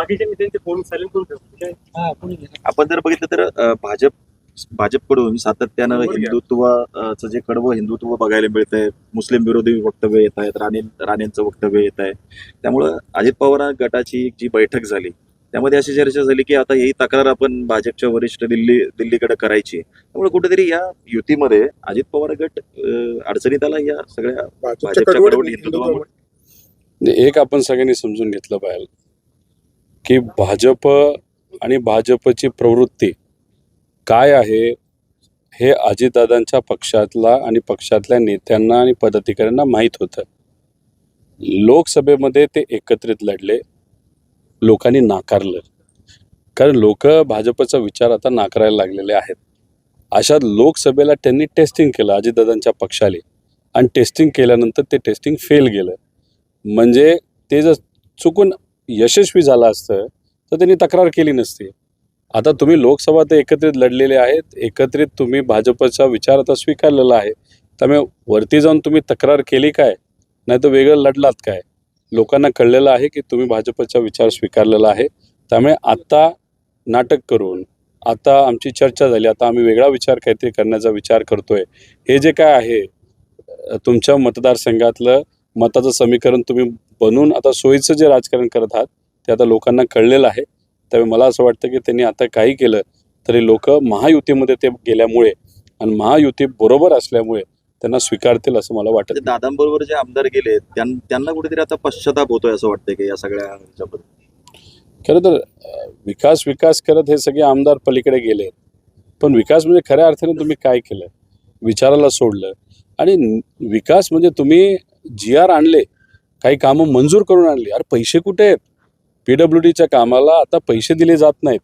नेत्यांचे phone silent करून ठेवतो आपण जर बघितलं तर अं, भाजप भाजपकडून सातत्यानं. हिंदुत्वाचं जे कडवं हिंदुत्व बघायला मिळतंय मुस्लिम विरोधी वक्तव्य येत आहेत राणे राणेंचं वक्तव्य येत आहे. त्यामुळं अजित पवार गटाची जी बैठक झाली त्यामध्ये अशी चर्चा झाली की आता ही तक्रार आपण भाजपच्या वरिष्ठ दिल्ली दिल्लीकडे करायची. त्यामुळे कुठेतरी या युतीमध्ये अजित पवार गट अं, अडचणीत आला या सगळ्या भाजपच्या हिंदुत्वामुळे. एक आपण सगळ्यांनी समजून घेतलं पाहिजे. की भाजप आणि भाजपची प्रवृत्ती काय आहे हे अजितदादांच्या पक्षातला आणि पक्षातल्या नेत्यांना आणि पदाधिकाऱ्यांना माहीत होतं. लोकसभेमध्ये ते एकत्रित लढले. लोकांनी नाकारलं. कारण लोक भाजपचा विचार आता नाकारायला लागलेले आहेत. अशा लोकसभेला त्यांनी टेस्टिंग केलं अजितदादांच्या पक्षाले. आणि टेस्टिंग केल्यानंतर ते टेस्टिंग फेल गेलं. म्हणजे ते जर चुकून यशस्वी झालं असतं तर त्यांनी तक्रार केली नसती. आता तुम्ही लोकसभा ते एकत्रित लढलेले आहेत एकत्रित तुम्ही भाजपचा विचार आता स्वीकारलेला आहे. त्यामुळे वरती जाऊन तुम्ही तक्रार केली काय? नाही तर वेगळं लढलात काय? लोकांना कळलेलं आहे की तुम्ही भाजपचा विचार स्वीकारलेला आहे. त्यामुळे आत्ता नाटक करून आता आमची चर्चा झाली आता आम्ही वेगळा विचार काहीतरी करण्याचा विचार करतोय. हे जे काय आहे तुमच्या मतदारसंघातलं मताचं समीकरण तुम्ही बनवून आता सोयीचं जे राजकारण करत आहात ते आता लोकांना कळलेलं आहे. त्यामुळे मला असं वाटतं की त्यांनी आता काही केलं तरी लोक महायुतीमध्ये ते गेल्यामुळे आणि महायुती बरोबर असल्यामुळे त्यांना स्वीकारतील असं मला वाटत नाही. दादांबरोबर जे आमदार गेले त्यां- त्यांना कुठेतरी आता पश्चाताप होतोय असं वाटतंय की या सगळ्या खरं तर विकास विकास करत हे सगळे आमदार पलीकडे गेले. पण विकास म्हणजे खऱ्या अर्थाने तुम्ही काय केलं? विचाराला सोडलं. आणि विकास म्हणजे तुम्ही जी आर आणले काही कामं मंजूर करून आणली. अरे पैसे कुठे आहेत? पी डब्ल्यू डीच्या कामाला आता पैसे दिले जात नाहीत.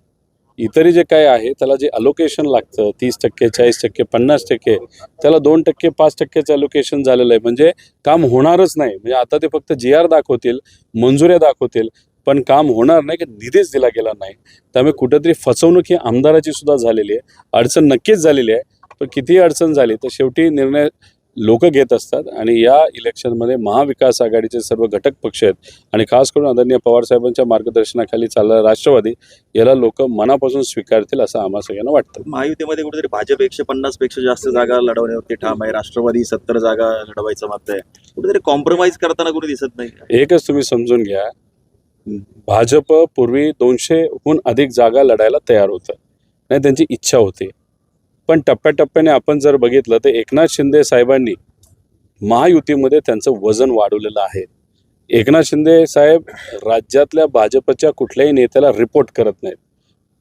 इतर जे काय आहे त्याला जे अलोकेशन लागतं तीस टक्के चाळीस टक्के पन्नास टक्के त्याला दोन टक्के पाच टक्केचं अलोकेशन झालेलं आहे. म्हणजे काम होणारच नाही. म्हणजे आता ते फक्त जी आर दाखवतील मंजुऱ्या दाखवतील पण काम होणार नाही की निधीच दिला गेला नाही. त्यामुळे कुठेतरी फसवणूक ही आमदाराची सुद्धा झालेली आहे. अडचण नक्कीच झालेली आहे. पण कितीही अडचण झाली तर शेवटी निर्णय लोक घेत असतात आणि या इलेक्शनमध्ये महाविकास आघाडीचे सर्व घटक पक्ष आहेत. आणि खास करून आदरणीय पवार साहेबांच्या मार्गदर्शनाखाली चालणारा राष्ट्रवादी याला लोक मनापासून स्वीकारतील असं आम्हा सगळ्यांना वाटतं. महायुतीमध्ये कुठेतरी भाजप एकशे पन्नासपेक्षा जास्त जागा लढवण्यावरती ठाम आहे. राष्ट्रवादी सत्तर जागा लढवायचं मत आहे. कुठेतरी कॉम्प्रोमाइज करताना कुठे दिसत नाही. एकच तुम्ही समजून घ्या. भाजप पूर्वी दोनशेहून अधिक जागा लढायला तयार होतं. नाही त्यांची इच्छा होती. पण टप्प्याटप्प्याने आपण जर बघितलं तर एकनाथ शिंदे साहेबांनी महायुतीमध्ये त्यांचं वजन वाढवलेलं आहे. एकनाथ शिंदे साहेब राज्यातल्या भाजपच्या कुठल्याही नेत्याला रिपोर्ट करत नाहीत.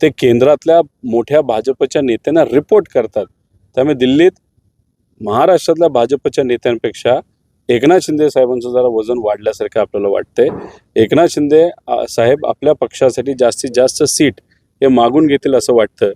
ते केंद्रातल्या मोठ्या भाजपच्या नेत्यांना रिपोर्ट करतात. त्यामुळे दिल्लीत महाराष्ट्रातल्या भाजपच्या नेत्यांपेक्षा एकनाथ शिंदे साहेबांचं जरा वजन वाढल्यासारखं आपल्याला वाटतंय. एकनाथ शिंदे साहेब आपल्या पक्षासाठी जास्तीत जास्त सीट हे मागून घेतील असं वाटतं.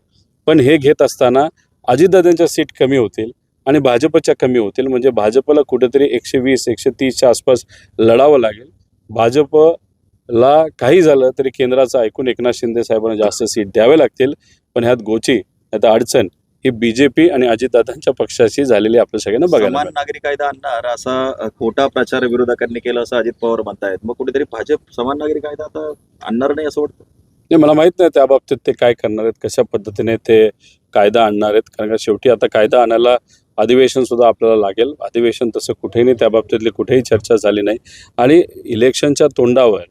पण हे घेत असताना अजितदादांच्या सीट कमी होतील आणि भाजपच्या कमी होतील. म्हणजे भाजपला कुठेतरी एकशे वीस एकशे तीसच्या आसपास लढावं लागेल. भाजपला काही झालं तरी केंद्राचं ऐकून एकनाथ शिंदे साहेबांना जास्त सीट द्यावे लागतील. पण ह्यात गोची आता अडचण ही बीजेपी आणि अजितदादांच्या पक्षाशी झालेली आपल्या सगळ्यांना बघायला. नागरी कायदा आणणार असा खोटा प्रचार विरोधकांनी केला असं अजित पवार म्हणतायत. मग कुठेतरी भाजप समान नागरी कायदा आता आणणार नाही असं वाटतं? नाही मला माहीत नाही त्या बाबतीत ते काय करणार आहेत कशा पद्धतीने ते कायदा आणणार आहेत. कारण का शेवटी आता कायदा आणायला अधिवेशन सुद्धा आपल्याला लागेल. अधिवेशन तसं कुठेही नाही त्या बाबतीतली कुठेही चर्चा झाली नाही. आणि इलेक्शनच्या तोंडावर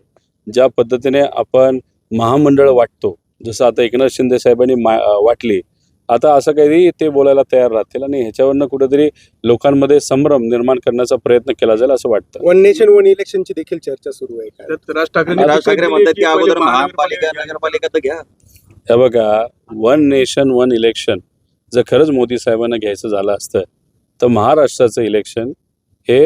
ज्या पद्धतीने आपण महामंडळ वाटतो जसं आता एकनाथ शिंदे साहेबांनी मा वाटली आता असं काही ते बोलायला तयार राहतील आणि ह्याच्यावरनं कुठेतरी लोकांमध्ये संभ्रम निर्माण करण्याचा प्रयत्न केला जाईल असं वाटतं. वन नेशन वन इलेक्शनची देखील चर्चा सुरू आहे. राज ठाकरे म्हणतात की अगोदर महापालिका. नगरपालिका तर घ्या. हे बघा वन नेशन वन इलेक्शन जर खरंच मोदी साहेबांना घ्यायचं झालं असतं तर महाराष्ट्राचं इलेक्शन हे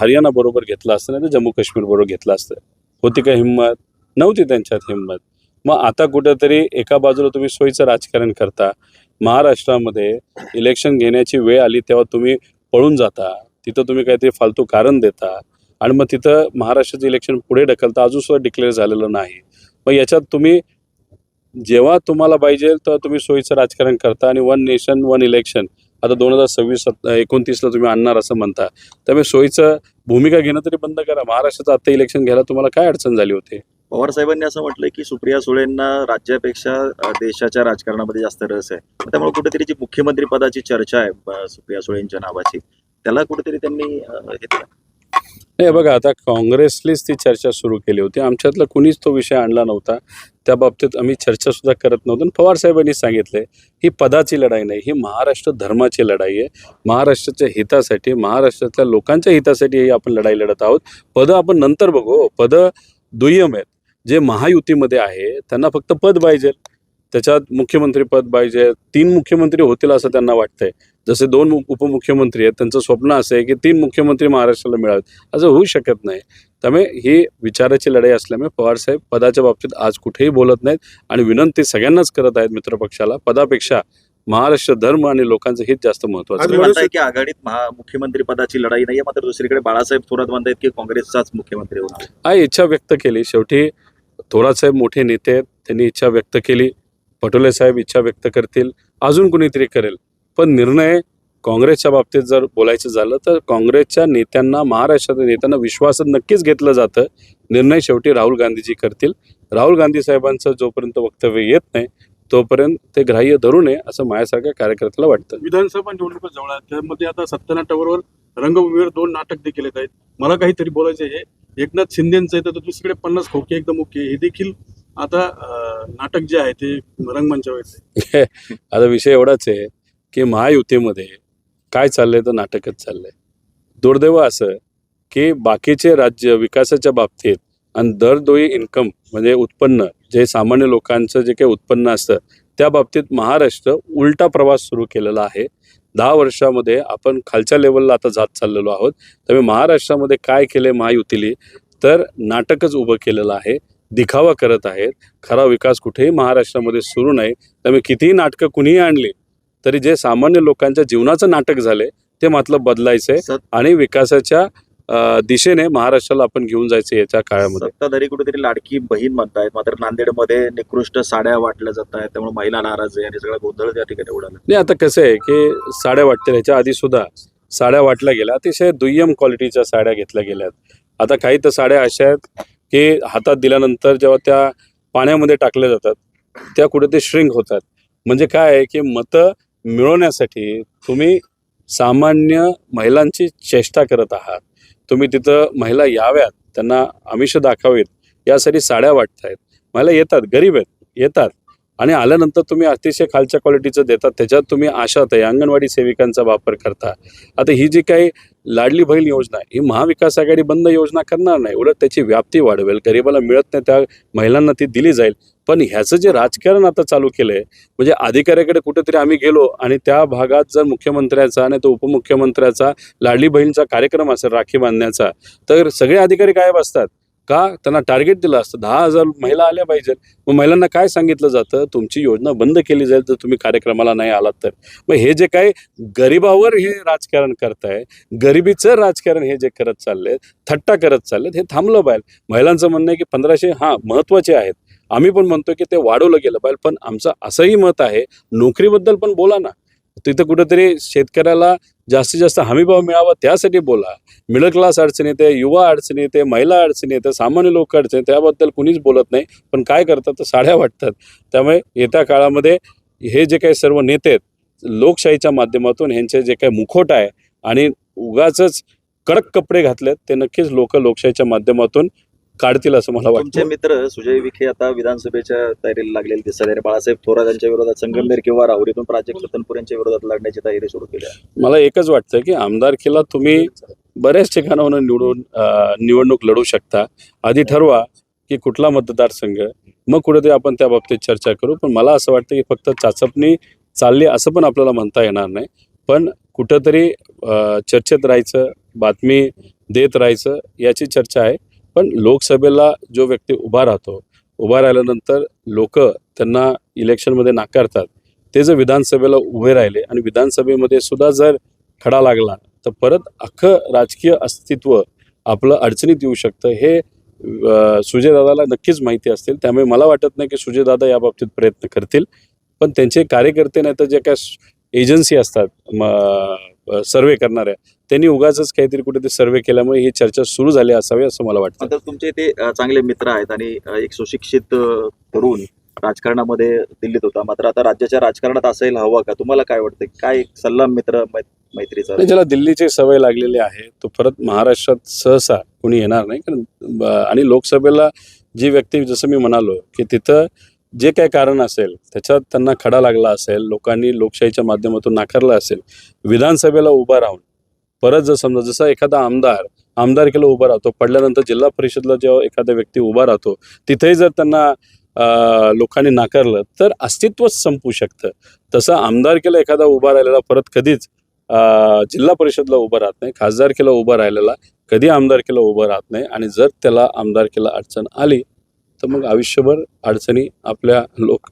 हरियाणाबरोबर घेतलं असतं नाही तर जम्मू काश्मीरबरोबर घेतलं असतं. होती का हिंमत? नव्हती त्यांच्यात हिंमत. मग आता कुठंतरी एका बाजूला तुम्ही सोयीचं राजकारण करता महाराष्ट्रामध्ये इलेक्शन घेण्याची वेळ आली तेव्हा तुम्ही पळून जाता तिथं तुम्ही काहीतरी फालतू कारण देता आणि मग तिथं महाराष्ट्राचं इलेक्शन पुढे ढकलता अजून सुद्धा डिक्लेअर झालेलं नाही. मग याच्यात तुम्ही जेव्हा तुम्हाला पाहिजे तेव्हा तुम्ही सोयीचं राजकारण करता आणि वन नेशन वन इलेक्शन. आता दोन हजार सव्वीस एकोणतीसला तुम्ही आणणार असं म्हणता. त्यामुळे सोयीचं भूमिका घेणं तरी बंद करा. महाराष्ट्राचं आता इलेक्शन घ्यायला तुम्हाला काय अडचण झाली होती? पवार साहेबांनी असं म्हटलंय की सुप्रिया सुळेंना राज्यापेक्षा देशाच्या राजकारणामध्ये जास्त रस आहे. त्यामुळे कुठेतरी जी मुख्यमंत्री पदाची चर्चा आहे सुप्रिया सुळेंच्या नावाची त्याला कुठेतरी त्यांनी केलं. नाही बघा आता काँग्रेसलीच ती चर्चा सुरू केली होती. आमच्यातला कुणीच तो विषय आणला नव्हता. त्या बाबतीत आम्ही चर्चासुद्धा करत नव्हतो. आणि पवार सांगितले ही पदाची लढाई नाही ही महाराष्ट्र धर्माची लढाई आहे. महाराष्ट्राच्या हितासाठी महाराष्ट्रातल्या लोकांच्या हितासाठी ही आपण लढाई लढत आहोत. पदं आपण नंतर बघू. पदं दुय्यम आहेत. जे महायुतीमध्ये आहे त्यांना फक्त पद पाहिजे. त्याच्यात मुख्यमंत्री पद पाहिजे तीन मुख्यमंत्री होतील असं त्यांना वाटतंय. जसे दोन उप- उपमुख्यमंत्री आहेत त्यांचं स्वप्न असं आहे की तीन मुख्यमंत्री महाराष्ट्राला मिळावेत. असं होऊ शकत नाही. त्यामुळे ही विचाराची लढाई असल्यामुळे पवारसाहेब पदाच्या बाबतीत आज कुठेही बोलत नाहीत आणि विनंती सगळ्यांनाच करत आहेत मित्रपक्षाला पदापेक्षा महाराष्ट्र धर्म आणि लोकांचं हित जास्त महत्वाचं की आघाडीत महा मुख्यमंत्री पदाची लढाई नाहीये मात्र दुसरीकडे बाळासाहेब थोरात म्हणतायत की काँग्रेसचाच मुख्यमंत्री होणार. हा इच्छा व्यक्त केली. शेवटी थोरात साहेब मोठे नेते आहेत त्यांनी इच्छा व्यक्त केली. पटोले साहेब इच्छा व्यक्त करतील अजून कुणीतरी करेल. पण निर्णय काँग्रेसच्या बाबतीत जर बोलायचं झालं तर काँग्रेसच्या नेत्यांना महाराष्ट्रातील नेत्यांना विश्वासात नक्कीच घेतलं जातं. निर्णय शेवटी राहुल गांधीजी करतील. राहुल गांधी साहेबांचं जोपर्यंत वक्तव्य येत नाही तोपर्यंत ते ग्राह्य धरू नये असं माझ्यासारख्या कार्यकर्त्याला वाटतं. विधानसभा निवडणुका जवळ आहेत. त्यामध्ये आता सत्यनाट्याबरोबर रंगभूमीवर दोन नाटक देखील येत आहेत. मला काहीतरी बोलायचं आहे एकनाथ शिंदेचं आहे तर दुसरीकडे पन्नास खोके एकदम ओके हे देखील आता नाटक जे आहे ते रंगमंचावर येतंय. आता विषय एवढाच आहे की महायुतीमध्ये काय चाललंय तर नाटकच चाललंय. दुर्दैव असं की बाकीचे राज्य विकासाच्या बाबतीत आणि दरडोई इन्कम म्हणजे उत्पन्न जे सामान्य लोकांचं जे काही उत्पन्न असतं त्या बाबतीत महाराष्ट्र उलटा प्रवास सुरू केलेला आहे. दहा वर्षामध्ये आपण खालच्या लेवलला आता जात चाललेलो आहोत. त्यामुळे महाराष्ट्रामध्ये काय केले महायुतीली तर नाटकच उभं केलेलं आहे. दिखावा करत आहेत. खरा विकास कुठेही महाराष्ट्रामध्ये सुरू नाही. त्यामुळे कितीही नाटकं कुणीही आणली तरी जे सामान्य लोकांच्या जीवनाचं नाटक झाले ते मात्र बदलायचंय आणि विकासाच्या दिशेने महाराष्ट्राला आपण घेऊन जायचं याच्या काळामध्ये. सत्ताधारी कुठेतरी लाडकी बहीण म्हणतायत. मात्र नांदेडमध्ये निकृष्ट साड्या वाटल्या जात आहेत. त्यामुळे महिला नाराज आहे आणि सगळा गोंधळ त्या ठिकाणी उडाला. नाही आता कसं आहे की साड्या वाटतील. ह्याच्या आधी सुद्धा साड्या वाटल्या गेल्या. अतिशय दुय्यम क्वालिटीच्या साड्या घेतल्या गेल्यात. आता काही तर साड्या अशा आहेत हे हातात दिल्यानंतर जेव्हा त्या पाण्यामध्ये टाकल्या जातात त्या कुठे ते श्रिंक होतात. म्हणजे काय आहे की मतं मिळवण्यासाठी तुम्ही सामान्य महिलांची चेष्टा करत आहात. तुम्ही तिथं महिला याव्यात त्यांना आमिष दाखवावीत यासाठी साड्या वाटत आहेत महिला येतात गरीब आहेत येतात. आणि आल्यानंतर तुम्ही अतिशय खालच्या क्वालिटीचं देतात त्याच्यात तुम्ही आशात आहे अंगणवाडी सेविकांचा वापर करता. आता ही जी काही लाडली बहीण योजना आहे, ही महाविकास आघाडी बंद योजना करणार नाही उलट त्याची व्याप्ती वाढवेल गरिबाला मिळत नाही त्या महिलांना ती दिली जाईल. पण ह्याचं जे राजकारण आता चालू केलंय म्हणजे अधिकाऱ्याकडे कुठेतरी आम्ही गेलो आणि त्या भागात जर मुख्यमंत्र्याचा आणि तो उपमुख्यमंत्र्याचा लाडली बहीणचा कार्यक्रम असेल राखी बांधण्याचा तर सगळे अधिकारी गायब असतात. का? त्यांना टार्गेट दिलं असतं. दहा हजार महिला आल्या पाहिजेत. मग महिलांना काय सांगितलं जातं? तुमची योजना बंद केली जाईल तर तुम्ही कार्यक्रमाला नाही आलात तर. मग हे जे काही गरिबावर हे राजकारण करताय गरिबीचं राजकारण हे जे करत चालले थट्टा करत चाललेत हे थांबलं पाहिजे. महिलांचं म्हणणं आहे की पंधराशे हां महत्त्वाचे आहेत. आम्ही पण म्हणतो की ते वाढवलं गेलं पाहिजे. पण आमचं असंही मत आहे नोकरीबद्दल पण बोला ना. तिथं कुठंतरी शेतकऱ्याला जास्तीत जास्त हमीभाव मिळावा त्यासाठी बोला. मिडल क्लास अडचणी येते युवा अडचणी येते महिला अडचणी येते सामान्य लोक अडचणी त्याबद्दल कुणीच बोलत नाही पण काय करतात तर साड्या वाटतात. त्यामुळे येत्या काळामध्ये हे जे काही सर्व नेते आहेत लोकशाहीच्या माध्यमातून ह्यांचे जे काही मुखोट आहे आणि उगाच कडक कपडे घातलेत ते नक्कीच लोक लोकशाहीच्या माध्यमातून काढतील असं मला तुमचे वाटतं. मित्र सुजय विखे आता विधानसभेच्या तयारीला लागलेले दिसत आहे बाळासाहेब थोरात यांच्या विरोधात संगमनेर किंवा राहुरीतून प्राजक्त तनपूर यांच्या विरोधात लढण्याची तयारी सुरू केली आहे. मला एकच वाटतं की आमदारकीला तुम्ही बऱ्याच ठिकाणावरून निवडून निवडणूक लढू शकता. आधी ठरवा की कुठला मतदारसंघ मग कुठेतरी आपण त्या बाबतीत चर्चा करू. पण मला असं वाटतं की फक्त चाचपणी चालली असं पण आपल्याला म्हणता येणार नाही. पण कुठंतरी चर्चेत राहायचं बातमी देत राहायचं याची चर्चा आहे. पण लोकसभेला जो व्यक्ती उभा राहतो उभा राहिल्यानंतर लोक त्यांना इलेक्शनमध्ये नाकारतात. ते जर विधानसभेला उभे राहिले आणि विधानसभेमध्ये सुद्धा जर खडा लागला तर परत अख्खं राजकीय अस्तित्व आपलं अडचणीत येऊ शकतं. हे सुजयदादाला नक्कीच माहिती असतील. त्यामुळे मला वाटत नाही की सुजयदादा या बाबतीत प्रयत्न करतील. पण त्यांचे कार्यकर्ते नाही तर जे काय एजन्सी असतात म सर्वे करणाऱ्या त्यांनी उगाच काहीतरी कुठेतरी सर्वे केल्यामुळे ही चर्चा सुरू झाली असावी असं मला वाटतं. आता तुमचे ते चांगले मित्र आहेत आणि एक सुशिक्षित तरुण राजकारणामध्ये दिल्लीत होता मात्र आता राज्याच्या राजकारणात असायला हवा का? तुम्हाला काय वाटतं काय सल्ला मित्र मैत्रीचा? ज्याला दिल्लीची सवय लागलेली आहे तो परत महाराष्ट्रात सहसा कोणी येणार नाही. कारण आणि लोकसभेला जी व्यक्ती जसं मी म्हणालो की तिथं जे काय कारण असेल त्याच्यात त्यांना खडा लागला असेल लोकांनी लोकशाहीच्या माध्यमातून नाकारलं असेल विधानसभेला उभा राहून परत जर समजा जसा एखादा आमदार आमदारकीला उभा राहतो पडल्यानंतर जिल्हा परिषदला जेव्हा एखादा व्यक्ती उभा राहतो तिथेही जर त्यांना लोकांनी नाकारलं तर अस्तित्वच संपू शकतं. तसं आमदारकीला एखादा उभा राहिलेला परत कधीच जिल्हा परिषदला उभं राहत नाही खासदारकीला उभं राहिलेला कधी आमदारकीला उभं राहत नाही आणि जर त्याला आमदारकीला अडचण आली तर मग आयुष्यभर अडचणी आपल्या लोक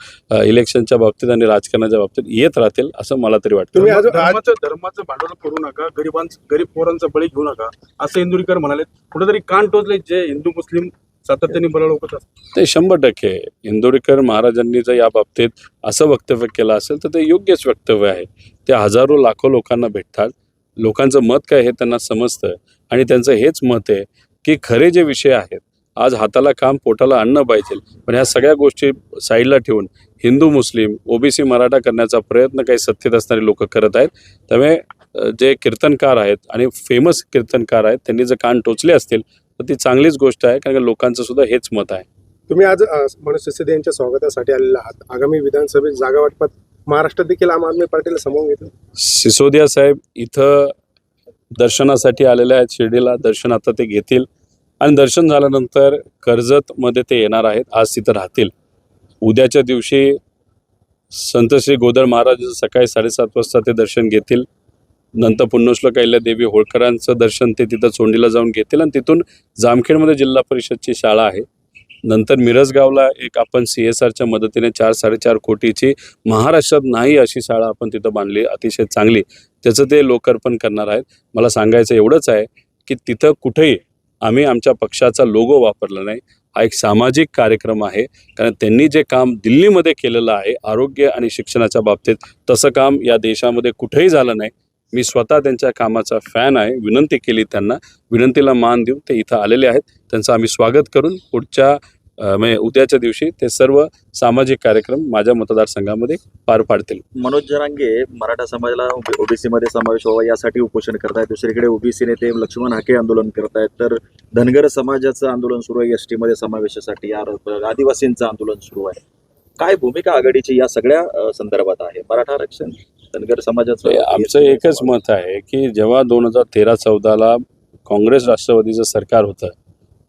इलेक्शनच्या बाबतीत आणि राजकारणाच्या बाबतीत येत राहतील असं मला तरी वाटतं. तुम्ही आज- धर्माचं धर्माचं भांडवल करू नका गरिबांचं गरीब पोरांचा बळी घेऊ नका असं इंदुरीकर म्हणाले. कुठेतरी कान टोचले जे हिंदू मुस्लिम सातत्याने बळा लोक ते शंभर टक्के इंदोरीकर महाराजांनी जर या बाबतीत असं वक्तव्य केलं असेल तर ते योग्यच वक्तव्य आहे. ते हजारो लाखो लोकांना भेटतात. लोकांचं मत काय हे त्यांना समजतं. आणि त्यांचं हेच मत आहे की खरे जे विषय आहेत आज हाताला काम पोटाला अन्न पाहिजे. पण ह्या सगळ्या गोष्टी साईडला ठेवून हिंदू मुस्लिम ओबीसी मराठा करण्याचा प्रयत्न काही सत्तेत असणारे लोक करत आहेत. त्यामुळे जे कीर्तनकार आहेत आणि फेमस कीर्तनकार आहेत त्यांनी जर कान टोचले असतील तर ती चांगलीच गोष्ट आहे कारण का लोकांचं सुद्धा हेच मत आहे. तुम्ही आज अ, मनुष्य सिद्धे यांच्या स्वागतासाठी आलेला आहात. आगामी विधानसभेत जागा वाटपात महाराष्ट्रात देखील आम आदमी पार्टीला सामावून घेतलं. सिसोदिया साहेब इथं दर्शनासाठी आलेले आहेत शिर्डीला दर्शन आता ते घेतील. आणि दर्शन झाल्यानंतर कर्जतमध्ये ते येणार आहेत. आज तिथं राहतील. उद्याच्या दिवशी संत श्री गोदळ महाराज सकाळी साडेसात वाजता ते दर्शन घेतील. नंतर पुण्यश्लोक अहिल्या देवी होळकरांचं दर्शन ते तिथं चोंडीला जाऊन घेतील आणि तिथून जामखेडमध्ये जिल्हा परिषदची शाळा आहे. नंतर मिरजगावला एक आपण सी एस आरच्या मदतीने चार साडेचार कोटीची महाराष्ट्रात नाही अशी शाळा आपण तिथं बांधली. अतिशय चांगली. त्याचं ते लोकार्पण करणार आहेत. मला सांगायचं एवढंच आहे की तिथं कुठेही आम्ही आमच्या पक्षाचा लोगो वापरला नाही. हा एक सामाजिक कार्यक्रम आहे. कारण त्यांनी जे काम दिल्लीमध्ये केलेलं आहे आरोग्य आणि शिक्षणाच्या बाबतीत तसं काम या देशामध्ये कुठेही झालं नाही. मी स्वतः त्यांच्या कामाचा फॅन आहे. विनंती केली त्यांना. विनंतीला मान देऊन ते इथं आलेले आहेत. त्यांचं आम्ही स्वागत करून पुढच्या म्हणजे उद्याच्या दिवशी ते सर्व सामाजिक कार्यक्रम माझ्या मतदारसंघामध्ये पार पाडतील. मनोज जरांगे मराठा समाजाला ओबीसी मध्ये समावेश व्हावा यासाठी उपोषण करतायत. दुसरीकडे ओबीसी नेते लक्ष्मण हाके आंदोलन करतायत. तर धनगर समाजाचं आंदोलन सुरू आहे. एस टी मध्ये समावेशासाठी आदिवासींचं आंदोलन सुरू आहे. काय भूमिका आघाडीची या सगळ्या संदर्भात आहे? मराठा आरक्षण धनगर समाजाचं ते आमचं एकच मत आहे की जेव्हा दोन हजार तेरा चौदाला काँग्रेस राष्ट्रवादीचं सरकार होतं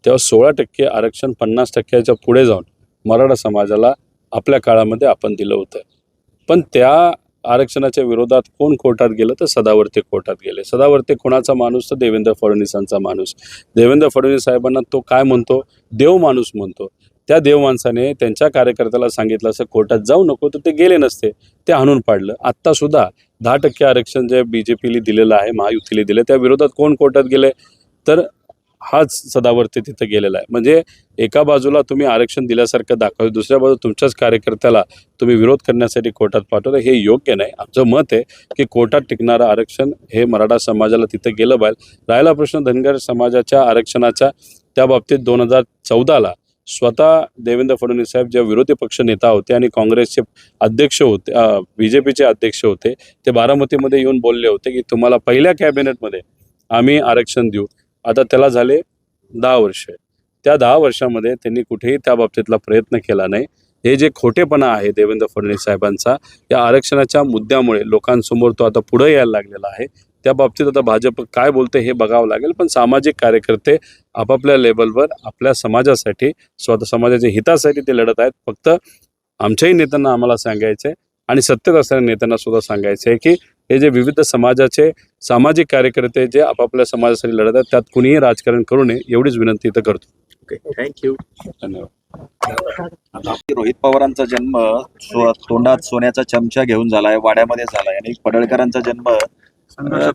तेव्हा सोळा टक्के आरक्षण पन्नास टक्क्याच्या पुढे जाऊन मराठा समाजाला आपल्या काळामध्ये आपण दिलं होतं. पण त्या आरक्षणाच्या विरोधात कोण कोर्टात गेलं? तर सदावर्ते कोर्टात गेले. सदावर्ते कोणाचा माणूस? तर देवेंद्र फडणवीसांचा माणूस. देवेंद्र फडणवीस साहेबांना तो काय म्हणतो? देव माणूस म्हणतो. त्या देव माणसाने त्यांच्या कार्यकर्त्याला सांगितलं असं कोर्टात जाऊ नको. तर ते गेले नसते. ते आणून पाडलं. आत्तासुद्धा दहा टक्के आरक्षण जे बी जे पीला दिलेलं आहे महायुतीला दिलं त्या विरोधात कोण कोर्टात गेले? तर हाच सदावर्ती तिथं गेलेला आहे. म्हणजे एका बाजूला तुम्ही आरक्षण दिल्यासारखं दाखवलं दुसऱ्या बाजूला तुमच्याच कार्यकर्त्याला तुम्ही विरोध करण्यासाठी कोर्टात पाठवलं हे योग्य नाही. आमचं मत आहे की कोर्टात टिकणारं आरक्षण हे मराठा समाजाला तिथं गेलं पाहिजे. राहिला प्रश्न धनगर समाजाच्या आरक्षणाच्या त्या बाबतीत दोन हजार चौदाला स्वतः देवेंद्र फडणवीस साहेब जे विरोधी पक्ष नेता होते आणि काँग्रेसचे अध्यक्ष होते बी जे पीचे अध्यक्ष होते ते बारामतीमध्ये येऊन बोलले होते की तुम्हाला पहिल्या कॅबिनेटमध्ये आम्ही आरक्षण देऊ. आता त्याला झाले दहा वर्ष. त्या दहा वर्षामध्ये त्यांनी कुठेही त्या बाबतीतला प्रयत्न केला नाही. हे जे खोटेपणा आहे देवेंद्र फडणवीस साहेबांचा या आरक्षणाच्या मुद्द्यामुळे लोकांसमोर तो आता पुढे यायला लागलेला आहे. त्या बाबतीत आता भाजप काय बोलते हे बघावं लागेल पण सामाजिक कार्यकर्ते आपापल्या लेवलवर आपल्या समाजासाठी स्वतः समाजाच्या हितासाठी ते लढत आहेत. फक्त आमच्याही नेत्यांना आम्हाला सांगायचं आहे आणि सत्तेत असणाऱ्या नेत्यांना सुद्धा सांगायचं आहे की हे जे विविध समाजाचे सामाजिक कार्यकर्ते जे आपापल्या समाजासाठी लढत आहेत त्यात कुणीही राजकारण करू नये एवढीच विनंती इथं करतो. ओके थँक्यू धन्यवाद. रोहित पवारांचा जन्म तोंडात सोन्याचा चमचा घेऊन झालाय वाड्यामध्ये झालाय आणि पडळकरांचा जन्म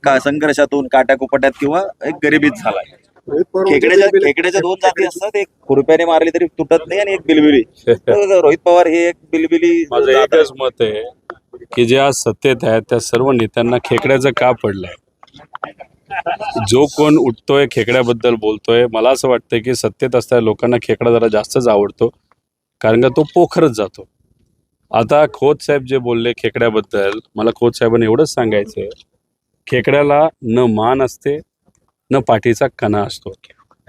का संघर्षातून काट्याकुपट्यात किंवा एक गरिबीत झालाय. खेकड्याच्या खेकड्याच्या दोन जाती असतात एक खुरप्याने मारली तरी तुटत नाही आणि एक बिलबिली. रोहित पवार हे एक बिलबिली माझं. एकच मत आहे की जे आज सत्तेत आहेत त्या सर्व नेत्यांना खेकड्याचं का पडलंय? जो कोण उठतोय खेकड्याबद्दल बोलतोय मला असं वाटतं की सत्तेत असणाऱ्या लोकांना खेकडा जरा जास्तच आवडतो कारण का तो पोखरच जातो. आता खोत साहेब जे बोलले खेकड्याबद्दल मला खोत साहेबांनी एवढंच सांगायचं खेकड्याला न मान असते न पाठीचा कणा असतो.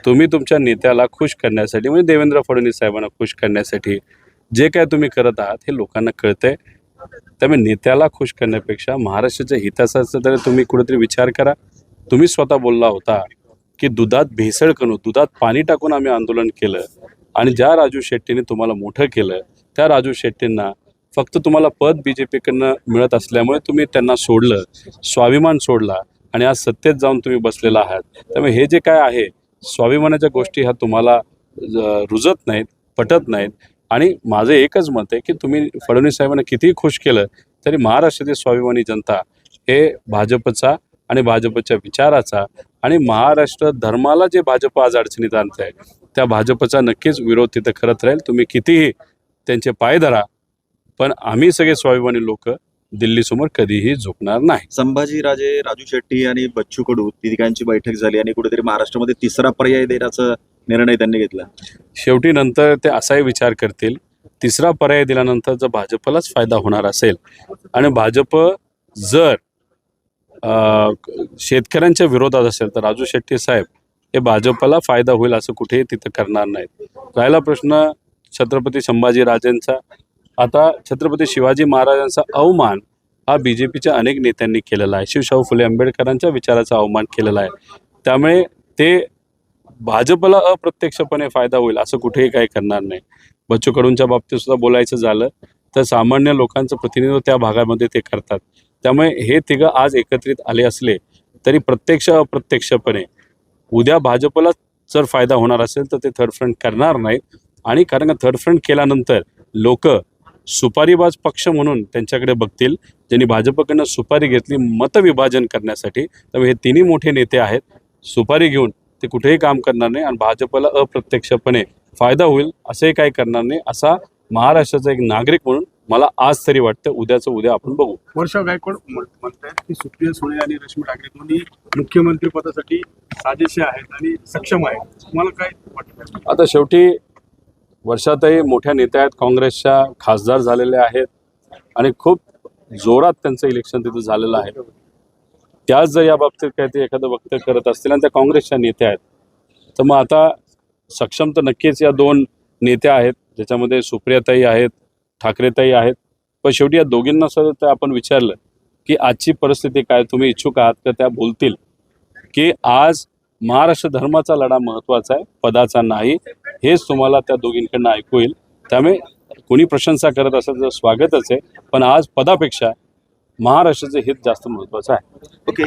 तुम्ही तुमच्या नेत्याला खुश करण्यासाठी म्हणजे देवेंद्र फडणवीस साहेबांना खुश करण्यासाठी जे काय तुम्ही करत आहात हे लोकांना कळतंय. त्यामुळे नेत्याला खुश करण्यापेक्षा महाराष्ट्राच्या हिताचा तरी तुम्ही कुठेतरी विचार करा. तुम्ही स्वतः बोलला होता की दुधात भेसळ करून दुधात पाणी टाकून आम्ही आंदोलन केलं आणि ज्या राजू शेट्टीने तुम्हाला मोठं केलं त्या राजू शेट्टींना फक्त तुम्हाला पद बी जे पीकडनं मिळत असल्यामुळे तुम्ही त्यांना सोडलं स्वाभिमान सोडला आणि आज सत्तेत जाऊन तुम्ही बसलेला आहात. त्यामुळे हे जे काय आहे स्वाभिमानाच्या गोष्टी ह्या तुम्हाला रुजत नाहीत पटत नाहीत. आणि माझं एकच मत आहे की तुम्ही फडणवीस साहेबांना कितीही खुश केलं तरी महाराष्ट्रातील स्वाभिमानी जनता हे भाजपचा आणि भाजपच्या विचाराचा आणि महाराष्ट्र धर्माला जे भाजप आज अडचणीत आणत आहे त्या भाजपचा नक्कीच विरोध तिथं करत राहील. तुम्ही कितीही त्यांचे पाय धरा पण आम्ही सगळे स्वाभिमानी लोक दिल्लीसमोर कधीही झुकणार नाही. संभाजीराजे राजू शेट्टी आणि बच्चू कडू तिघांची बैठक झाली आणि कुठेतरी महाराष्ट्रामध्ये तिसरा पर्याय देण्याचा निर्णय त्यांनी घेतला. शेवटी नंतर ते असाही विचार करतील तिसरा पर्याय दिल्यानंतर जर भाजपलाच फायदा होणार असेल आणि भाजप जर शेतकऱ्यांच्या विरोधात असेल तर राजू शेट्टी साहेब हे भाजपला फायदा होईल असं कुठेही तिथं करणार नाहीत. राहिला प्रश्न छत्रपती संभाजीराजेंचा. आता छत्रपती शिवाजी महाराजांचा अवमान हा बी जे पीच्या अनेक नेत्यांनी केलेला आहे. शिवशाहू फुले आंबेडकरांच्या विचाराचा अवमान केलेला आहे. त्यामुळे ते भाजपला अप्रत्यक्षपणे फायदा होईल असं कुठेही काही करणार नाही. बच्चू कडूंच्या बाबतीत सुद्धा बोलायचं झालं तर सामान्य लोकांचं प्रतिनिधित्व त्या भागामध्ये ते करतात. त्यामुळे हे तिघं आज एकत्रित आले असले तरी प्रत्यक्ष अप्रत्यक्षपणे उद्या भाजपला जर फायदा होणार असेल तर ते थर्ड फ्रंट करणार नाहीत. आणि कारण का थर्ड फ्रंट केल्यानंतर लोक सुपारीबाज पक्ष म्हणून त्यांच्याकडे बघतील ज्यांनी भाजपकडनं सुपारी घेतली मतविभाजन करण्यासाठी. त्यामुळे हे तिन्ही मोठे नेते आहेत. सुपारी घेऊन ते कुठेही काम करणार नाही आणि भाजपला अप्रत्यक्षपणे फायदा होईल असंही काही करणार नाही असा महाराष्ट्राचा एक नागरिक म्हणून मला आज तरी वाटतं. उद्याचं उद्या आपण बघू. वर्षा गायकवाड म्हण- म्हणतायत की सुप्रिया सुळे आणि रश्मी ठाकरे दोन्ही मुख्यमंत्री पदासाठी साजेसे आहेत आणि सक्षम आहेत. तुम्हाला काय वाटतं? आता शेवटी वर्षातही मोठ्या नेत्या आहेत. काँग्रेसच्या खासदार झालेले आहेत आणि खूप जोरात त्यांचं इलेक्शन तिथं झालेलं आहे. त्याच जर या बाबतीत काहीतरी ते एखादं वक्तव्य करत असतील आणि त्या काँग्रेसच्या नेत्या आहेत तर मग आता सक्षम तर नक्कीच या दोन नेत्या आहेत ज्याच्यामध्ये सुप्रियाताई आहेत ठाकरेताई आहेत. पण शेवटी या दोघींना सर तर आपण विचारलं की आजची परिस्थिती काय तुम्ही इच्छुक आहात का त्या बोलतील की आज महाराष्ट्र धर्माचा लढा महत्त्वाचा आहे पदाचा नाही हेच तुम्हाला त्या दोघींकडनं ऐकू येईल. त्यामुळे कोणी प्रशंसा करत असेल तर स्वागतच आहे पण आज पदापेक्षा महाराष्ट्राचं हित जास्त महत्त्वाचं आहे. ओके.